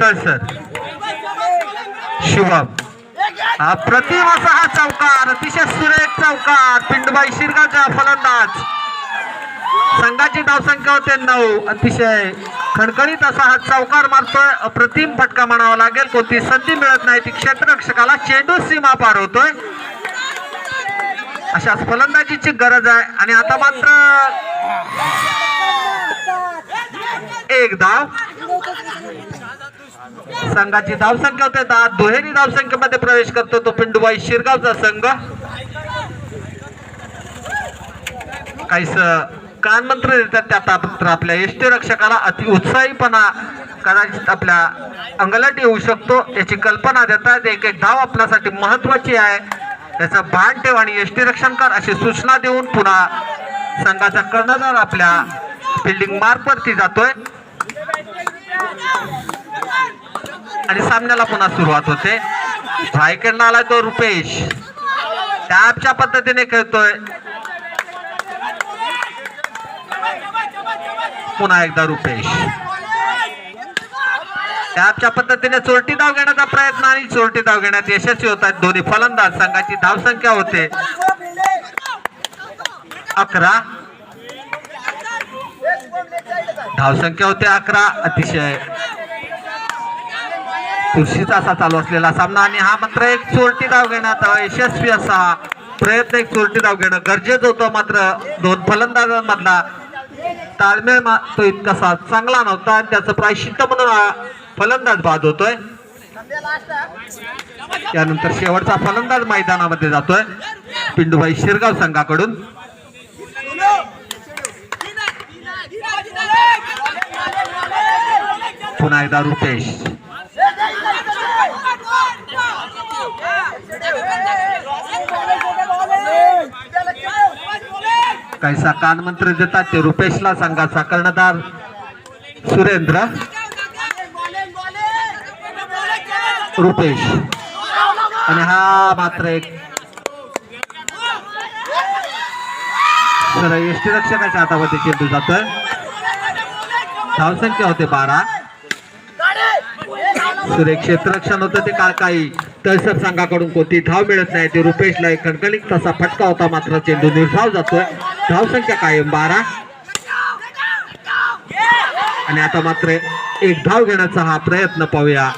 तळसर शुभम अप्रतिम असा हा चौकार अतिशय सुरेख चौकार पिंडबाई शिरगावचा फलंदाज. संघाची धावसंख्या होते नऊ अतिशय खणखणीत असा हा चौकार मारतोय. अप्रतिम फटका म्हणावा लागेल कोणती संधी मिळत नाही ती क्षेत्ररक्षकाला चेंडू सीमा पार होतोय. अशा फलंदाजीची गरज आहे. आणि आता मात्र एक धाव. संघाची धावसंख्या होते. दहा दुहेरी धावसंख्येमध्ये प्रवेश करतो तो पिंडूबाई शिरगावचा संघ. काहीस कानमंत्र देतात त्यात मात्र आपल्या. एसटी रक्षकाला अति उत्साहीपणा कदाचित आपल्या अंगलट येऊ शकतो याची कल्पना देतात एक एक धाव आपल्यासाठी महत्वाची आहे. याचं भान ठेव आणि एसटी रक्षण कर अशी सूचना देऊन पुन्हा संघाचा कर्णधार आपल्या फिल्डिंग मार्कवरती जातोय. आणि सामन्याला पुन्हा सुरुवात होते. रायकडनं आलाय तो रुपेश. टॅपच्या पद्धतीने खेळतोय. पुन्हा एकदा रुपेश. टॅपच्या पद्धतीने चोरटी धाव घेण्याचा प्रयत्न आणि चोरटी धाव घेण्यात यशस्वी होत आहेत दोन्ही फलंदाज संघाची धावसंख्या होते. अकरा. धावसंख्या होते अकरा. अतिशय तुळशीचा असा चालू असलेला सामना आणि हा मात्र एक चोरटी धाव घेण्यात यशस्वी असा प्रयत्न एक चोरटी धाव घेणं गरजेचं होतं. मात्र दोन फलंदाजांमधला ताळमेळ मा- तो इतकासा चांगला नव्हता आणि त्याचं प्रायश्चित्त म्हणून फलंदाज बाद होतोय. त्यानंतर शेवटचा फलंदाज मैदानामध्ये जातोय. पिंडूबाई शिरगाव संघाकडून. पुन्हा एकदा रुपेश. काहीसा कानमंत्र देतात ते रुपेशला संघाचा कर्णधार सुरेंद्र. रुपेश. आणि हा मात्र एक सर यष्टी रक्षकाच्या हातामध्ये चेंडू जातोय. धावसंख्या होते बारा. सुरेख क्षेत्ररक्षण होतं ते काळ काही तळसर संघाकडून कोणती धाव मिळत नाही. ते रुपेशला एक कणकणीत तसा फटका होता. मात्र चेंडू निर्धाव जातोय. धावसंख्या कायम बारा. आणि आता मात्र एक धाव घेण्याचा हा प्रयत्न पाहूया.